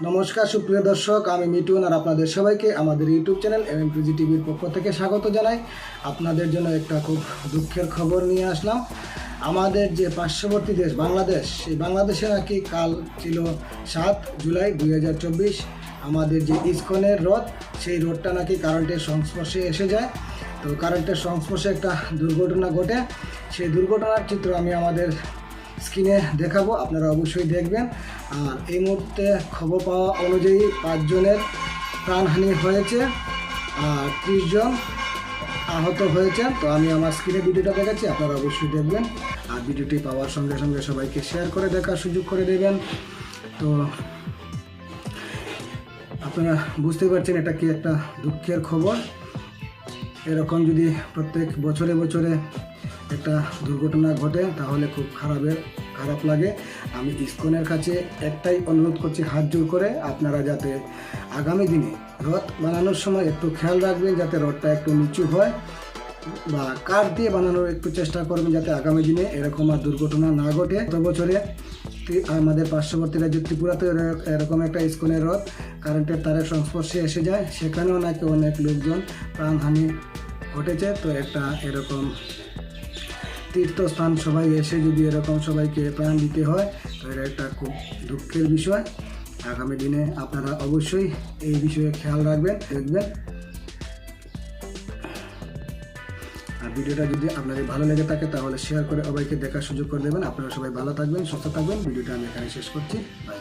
নমস্কার, সুপ্রিয় দর্শক, আমি মিটুন আর আপনাদের সবাইকে আমাদের ইউটিউব চ্যানেল এম পিজি টিভির পক্ষ থেকে স্বাগত জানাই। আপনাদের জন্য একটা খুব দুঃখের খবর নিয়ে আসলাম। আমাদের যে পার্শ্ববর্তী দেশ বাংলাদেশ, সেই বাংলাদেশে নাকি কাল ছিল সাত জুলাই দুই হাজার চব্বিশ। আমাদের যে ইস্কনের রথ, সেই রোডটা নাকি কারেন্টের সংস্পর্শে এসে যায়। তো কারেন্টের সংস্পর্শে একটা দুর্ঘটনা ঘটে। সেই দুর্ঘটনার চিত্র আমি আমাদের স্ক্রিনে দেখাবো, আপনারা অবশ্যই দেখবেন। আর এই মুহূর্তে খবর পাওয়া অনুযায়ী পাঁচজনের প্রাণহানি হয়েছে আর ত্রিশ জন আহত হয়েছেন। তো আমি আমার স্ক্রিনে ভিডিওটা দেখাচ্ছি, আপনারা অবশ্যই দেখবেন। আর ভিডিওটি পাওয়ার সঙ্গে সঙ্গে সবাইকে শেয়ার করে দেখার সুযোগ করে দেবেন। তো আপনারা বুঝতে পারছেন এটা কি একটা দুঃখের খবর। এরকম যদি প্রত্যেক বছরে বছরে একটা দুর্ঘটনা ঘটে, তাহলে খুব খারাপের, খারাপ লাগে। আমি ইস্কনের কাছে একটাই অনুরোধ করছি, হাত জোর করে আপনারা যাতে আগামী দিনে রথ বানানোর সময় একটু খেয়াল রাখবেন, যাতে রথটা একটু নিচু হয় বা কাঠ দিয়ে বানানোর একটু চেষ্টা করবেন, যাতে আগামী দিনে এরকম আর দুর্ঘটনা না ঘটে। গত বছরে আমাদের পার্শ্ববর্তী রাজ্য ত্রিপুরাতে এর- এরকম একটা ইস্কনের রথ, কারেন্টের তারের সংস্পর্শে এসে যায়। সেখানেও নাকি অনেক লোকজন প্রাণহানি ঘটেছে। তো একটা এরকম তীর্থস্থান সবাই এসে যদি এরকম সবাইকে প্রাণ দিতে হয়, তো এটা একটা খুব দুঃখের বিষয়। আগামী দিনে আপনারা অবশ্যই এই বিষয়ে খেয়াল রাখবেন, দেখবেন। আর ভিডিওটা যদি আপনাদের ভালো লেগে থাকে তাহলে শেয়ার করে সবাইকে দেখার সুযোগ করে দেবেন। আপনারা সবাই ভালো থাকবেন, সুস্থ থাকবেন। ভিডিওটা আমি এখানে শেষ করছি। বাই